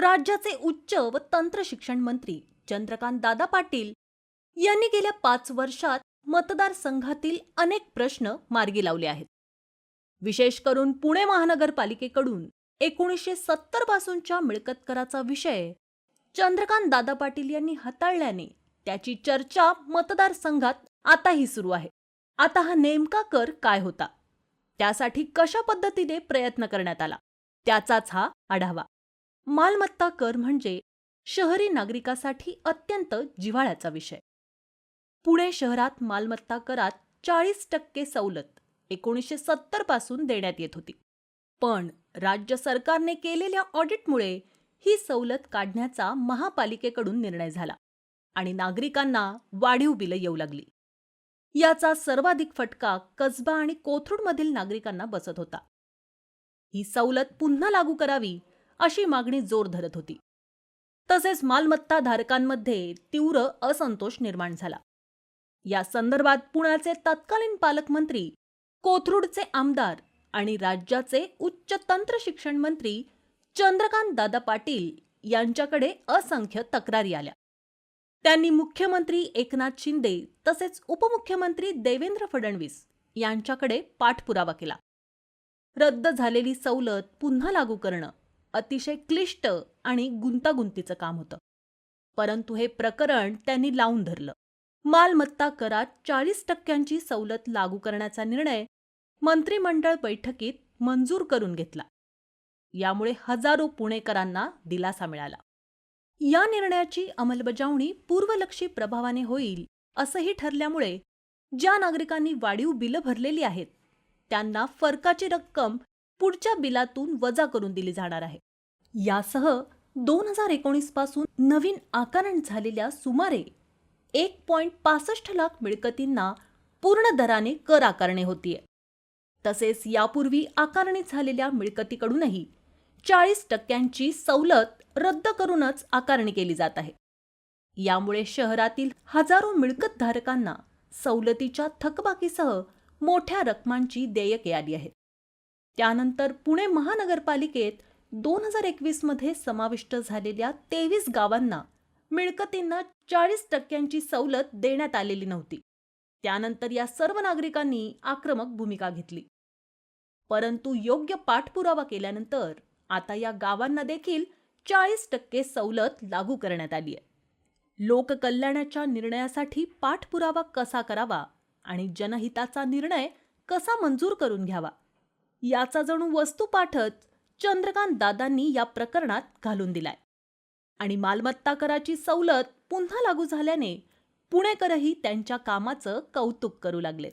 राज्याचे उच्च व तंत्र शिक्षण मंत्री चंद्रकांत दादा पाटील यांनी गेल्या पाच वर्षात मतदारसंघातील अनेक प्रश्न मार्गी लावले आहेत. विशेष करून पुणे महानगरपालिकेकडून एकोणीसशे सत्तर पासूनच्या मिळकत कराचा विषय चंद्रकांत दादा पाटील यांनी हाताळल्याने त्याची चर्चा मतदारसंघात आताही सुरू आहे. आता हा नेमका कर काय होता? त्यासाठी कशा पद्धतीने प्रयत्न करण्यात आला? त्याचाच हा आढावा. मालमत्ता कर म्हणजे शहरी नागरिकासाठी अत्यंत जिव्हाळ्याचा विषय. पुणे शहरात मालमत्ता करात चाळीस टक्के सवलत एकोणीसशे सत्तरपासून देण्यात येत होती. पण राज्य सरकारने केलेल्या ऑडिटमुळे ही सवलत काढण्याचा महापालिकेकडून निर्णय झाला आणि नागरिकांना वाढीव बिलं येऊ लागली. याचा सर्वाधिक फटका कसबा आणि कोथरूडमधील नागरिकांना बसत होता. ही सवलत पुन्हा लागू करावी अशी मागणी जोर धरत होती. तसेच मालमत्ता धारकांमध्ये तीव्र असंतोष निर्माण झाला. या संदर्भात पुण्याचे तत्कालीन पालकमंत्री कोथरूडचे आमदार आणि राज्याचे उच्च तंत्र शिक्षण मंत्री चंद्रकांत दादा पाटील यांच्याकडे असंख्य तक्रारी आल्या. त्यांनी मुख्यमंत्री एकनाथ शिंदे तसेच उपमुख्यमंत्री देवेंद्र फडणवीस यांच्याकडे पाठपुरावा केला. रद्द झालेली सवलत पुन्हा लागू करणं अतिशय क्लिष्ट आणि गुंतागुंतीचं काम होतं. परंतु हे प्रकरण त्यांनी लावून धरलं. मालमत्ता करात चाळीस टक्क्यांची सवलत लागू करण्याचा निर्णय मंत्रिमंडळ बैठकीत मंजूर करून घेतला. यामुळे हजारो पुणेकरांना दिलासा मिळाला. या निर्णयाची अंमलबजावणी पूर्वलक्षी प्रभावाने होईल असंही ठरल्यामुळे ज्या नागरिकांनी वाढीव बिलं भरलेली आहेत त्यांना फरकाची रक्कम पुढच्या बिलातून वजा करून दिली जाणार आहे. यासह दोन हजार एकोणीसपासून नवीन आकारण झालेल्या सुमारे एक पॉईंट पासष्ट लाख मिळकतींना पूर्ण दराने कर आकारणे होतीये. तसेच यापूर्वी आकारणी झालेल्या मिळकतीकडूनही चाळीस टक्क्यांची सवलत रद्द करूनच आकारणी केली जात आहे. यामुळे शहरातील हजारो मिळकतधारकांना सवलतीच्या थकबाकीसह मोठ्या रकमांची देयके आली आहेत. त्यानंतर पुणे महानगरपालिकेत दोन हजार एकवीसमध्ये समाविष्ट झालेल्या तेवीस गावांना मिळकतींना चाळीस टक्क्यांची सवलत देण्यात आलेली नव्हती. त्यानंतर या सर्व नागरिकांनी आक्रमक भूमिका घेतली. परंतु योग्य पाठपुरावा केल्यानंतर आता या गावांना देखील चाळीस टक्के सवलत लागू करण्यात आली आहे. लोककल्याणाच्या निर्णयासाठी पाठपुरावा कसा करावा आणि जनहिताचा निर्णय कसा मंजूर करून घ्यावा? याचा जणू वस्तुपाठच चंद्रकांत दादांनी या प्रकरणात घालून दिलाय. आणि मालमत्ता कराची सवलत पुन्हा लागू झाल्याने पुणेकरही त्यांच्या कामाचं कौतुक करू लागलेत.